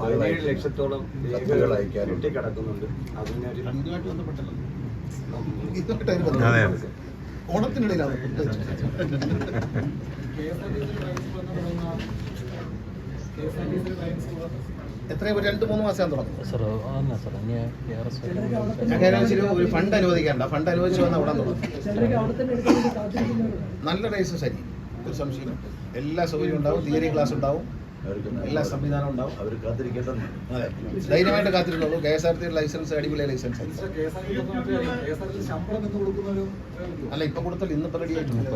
പതിനേഴ് ലക്ഷത്തോളം രേഖകൾ അയക്കാൻ അതിനൊരു അതെ. ബന്ധപ്പെട്ട ഓണത്തിനിടയിലാണ് എത്രയും ഒരു രണ്ട് മൂന്ന് മാസം തുടങ്ങും. ഒരു ഫണ്ട് അനുവദിക്കണ്ട ഫണ്ട് അനുവദിച്ചു വന്ന അവിടെ തുടങ്ങും. നല്ല ഡേസ് ശരി. ഒരു സംശയം എല്ലാ സൗകര്യം ഉണ്ടാവും. തിയറി ക്ലാസ് ഉണ്ടാവും. അവർക്ക് എല്ലാ സംവിധാനവും ഉണ്ടാവും. അവർ കാത്തിരിക്കേണ്ടത് അതെ. ധൈര്യമായിട്ട് കാത്തിരുന്നുള്ളൂ K S R T licence അടിപൊളി ലൈസൻസ്. അല്ല ഇപ്പൊ കൊടുത്തല്ലോ ഇന്നിപ്പോ റെഡി ആയിട്ടുണ്ട്.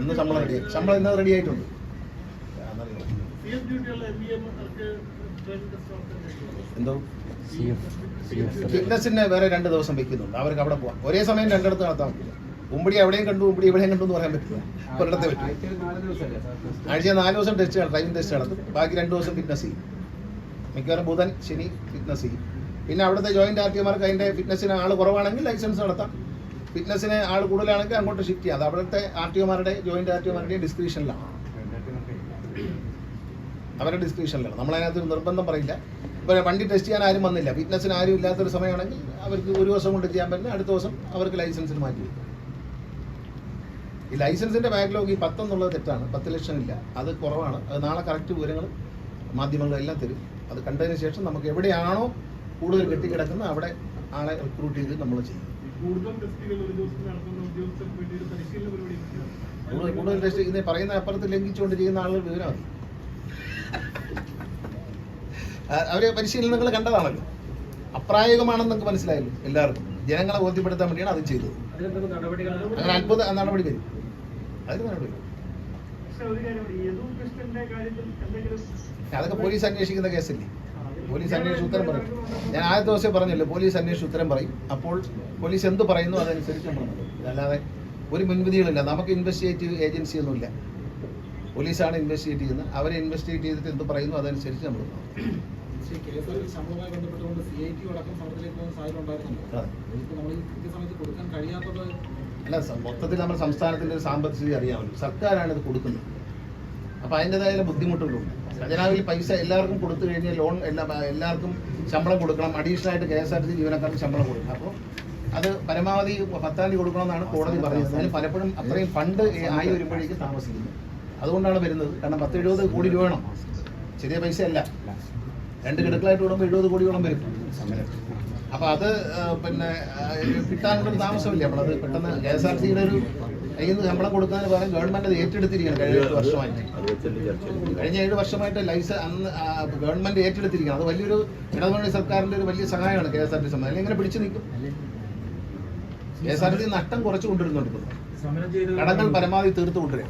ഇന്ന് ശമ്പളം റെഡി ശമ്പളം ഇന്ന് റെഡി ആയിട്ടുണ്ട്. എന്തോ? ഫിറ്റ്നസിന് വേറെ രണ്ട് ദിവസം വെക്കുന്നുണ്ട്. അവർക്ക് അവിടെ പോവാം. ഒരേ സമയം രണ്ടിടത്ത് നടത്താൻ പറ്റില്ല. ഉമ്പടി എവിടെയും കണ്ടു ഉമ്പടി എവിടെയും കണ്ടു എന്ന് പറയാൻ പറ്റില്ല. ഒരിടത്തെ പറ്റും. ആഴ്ച നാല് ദിവസം ടെസ്റ്റ് ഡ്രൈവിംഗ് ടെസ്റ്റ് നടത്തും ബാക്കി രണ്ട് ദിവസം ഫിറ്റ്നസ് ചെയ്യും. മിക്കവാറും ബുധൻ ശനി ഫിറ്റ്നസ് ചെയ്യും. പിന്നെ അവിടുത്തെ ജോയിന്റ് ആർ ടി മാർക്ക് അതിന്റെ ഫിറ്റ്നസിന് ആൾ കുറവാണെങ്കിൽ ലൈസൻസ് നടത്താം. ഫിറ്റ്നസിന് ആൾ കൂടുതലാണെങ്കിൽ അങ്ങോട്ട് ഷിഫ്റ്റ് ചെയ്യാം. അത് അവിടുത്തെ ആർ ടി ഒമാരുടെ ജോയിന്റ് ആർ ടി ഒമാരുടെയും ഡിസ്ക്രിപ്ഷനിലാണ് അവരുടെ ഡിസ്ക്രിപ്ഷനിലാണ് നമ്മളതിനകത്ത് നിർബന്ധം പറയില്ല. ഇപ്പോൾ വണ്ടി ടെസ്റ്റ് ചെയ്യാൻ ആരും വന്നില്ല. ഫിറ്റ്നസിന് ആരും ഇല്ലാത്തൊരു സമയമാണെങ്കിൽ അവർക്ക് ഒരു ദിവസം കൊണ്ട് ചെയ്യാൻ പറ്റില്ല. അടുത്ത ദിവസം അവർക്ക് ലൈസൻസിന് മാറ്റി വയ്ക്കും ഈ ലൈസൻസിന്റെ ബാക്ക്ലോഗ് ഈ പത്തെന്നുള്ളത് തെറ്റാണ്. പത്ത് ലക്ഷം ഇല്ല അത് കുറവാണ്. അത് നാളെ കറക്റ്റ് വിവരങ്ങൾ മാധ്യമങ്ങളെല്ലാം തരും. അത് കണ്ടതിന് ശേഷം നമുക്ക് എവിടെയാണോ കൂടുതൽ കെട്ടിക്കിടക്കുന്നത് അവിടെ ആളെ റിക്രൂട്ട് ചെയ്ത് നമ്മൾ ചെയ്യും. കൂടുതൽ കൂടുതൽ ടെസ്റ്റ് ഇതിനെ പറയുന്ന അപ്പുറത്ത് ലംഘിച്ചുകൊണ്ടിരിക്കുന്ന ആളുകൾ വിവരം മതി പരിശീലനം അവർ പരിശീലനങ്ങൾ കണ്ടതാണല്ലോ അപ്രായോഗികമാണെന്ന് നിങ്ങൾക്ക് മനസ്സിലായല്ലോ എല്ലാവർക്കും. ജനങ്ങളെ ബോധ്യപ്പെടുത്താൻ വേണ്ടിയാണ് അത് ചെയ്തത്. അങ്ങനെ അത്ഭുത നടപടി വരും. അതിന് നടപടി അതൊക്കെ പോലീസ് അന്വേഷിക്കുന്ന കേസല്ലേ? പോലീസ് അന്വേഷിച്ച് ഉത്തരം പറയും. ഞാൻ ആദ്യത്തെ ദിവസം പറഞ്ഞല്ലോ പോലീസ് അന്വേഷിച്ച് ഉത്തരം പറയും. അപ്പോൾ പോലീസ് എന്ത് പറയുന്നു അതനുസരിച്ച് നമ്മൾ അല്ലാതെ ഒരു മുൻവിധികളില്ല നമുക്ക് ഇൻവെസ്റ്റിഗേറ്റീവ് ഏജൻസി ഒന്നുമില്ല പോലീസാണ് ഇൻവെസ്റ്റിഗേറ്റ് ചെയ്യുന്നത്. അവരെ ഇൻവെസ്റ്റിഗേറ്റ് ചെയ്തിട്ട് എന്ത് പറയുന്നു അതനുസരിച്ച് നമ്മൾ അതെ. അല്ല മൊത്തത്തിൽ നമ്മുടെ സംസ്ഥാനത്തിന്റെ ഒരു സാമ്പത്തിക സ്ഥിതി അറിയാമല്ലോ. സർക്കാരാണ് ഇത് കൊടുക്കുന്നത്. അപ്പൊ അതിന്റെതായ ബുദ്ധിമുട്ടുകളുണ്ട്. ഖജനാവിൽ പൈസ എല്ലാവർക്കും കൊടുത്തു കഴിഞ്ഞാൽ ലോൺ എല്ലാ എല്ലാവർക്കും ശമ്പളം കൊടുക്കണം. അഡീഷണൽ ആയിട്ട് K S R T C ജീവനക്കാർക്ക് ശമ്പളം കൊടുക്കണം. അപ്പോൾ അത് പരമാവധി പത്താം തീയതി കൊടുക്കണമെന്നാണ് കോടതി പറയുന്നത്. അതിന് പലപ്പോഴും അത്രയും ഫണ്ട് ആയി വരുമ്പോഴേക്കും താമസിക്കുന്നത് അതുകൊണ്ടാണ് വരുന്നത്. കാരണം പത്ത് എഴുപത് കോടി രൂപ വേണം. ചെറിയ പൈസ അല്ല രണ്ട് കിടക്കളായിട്ട് വിടുമ്പോൾ എഴുപത് കോടിയോളം വരും അപ്പൊ അത് പിന്നെ കിട്ടാനുള്ള കിട്ടാനുള്ളൊരു താമസമില്ല. നമ്മളത് പെട്ടെന്ന് കെ എസ് ആർ സിയുടെ ഒരു കയ്യിൽ നിന്ന് ശമ്പളം കൊടുക്കുന്നതിന് പകരം ഗവൺമെന്റ് അത് ഏറ്റെടുത്തിരിക്കുകയാണ് കഴിഞ്ഞ ഏഴ് വർഷമായിട്ട്. കഴിഞ്ഞ ഏഴ് വർഷമായിട്ട് ലൈസൻസ് അന്ന് ഗവൺമെന്റ് ഏറ്റെടുത്തിരിക്കുകയാണ്. അത് വലിയൊരു ഇടതുമുന്നണി സർക്കാരിന്റെ ഒരു വലിയ സഹായമാണ് കെ എസ് ആർ ടി സംബന്ധം. അല്ലെങ്കിൽ ഇങ്ങനെ പിടിച്ചു നിൽക്കും. കെ എസ് ആർ ടി നഷ്ടം കുറച്ചു. കടങ്ങൾ പരമാവധി തീർത്തു കൊണ്ടുവരും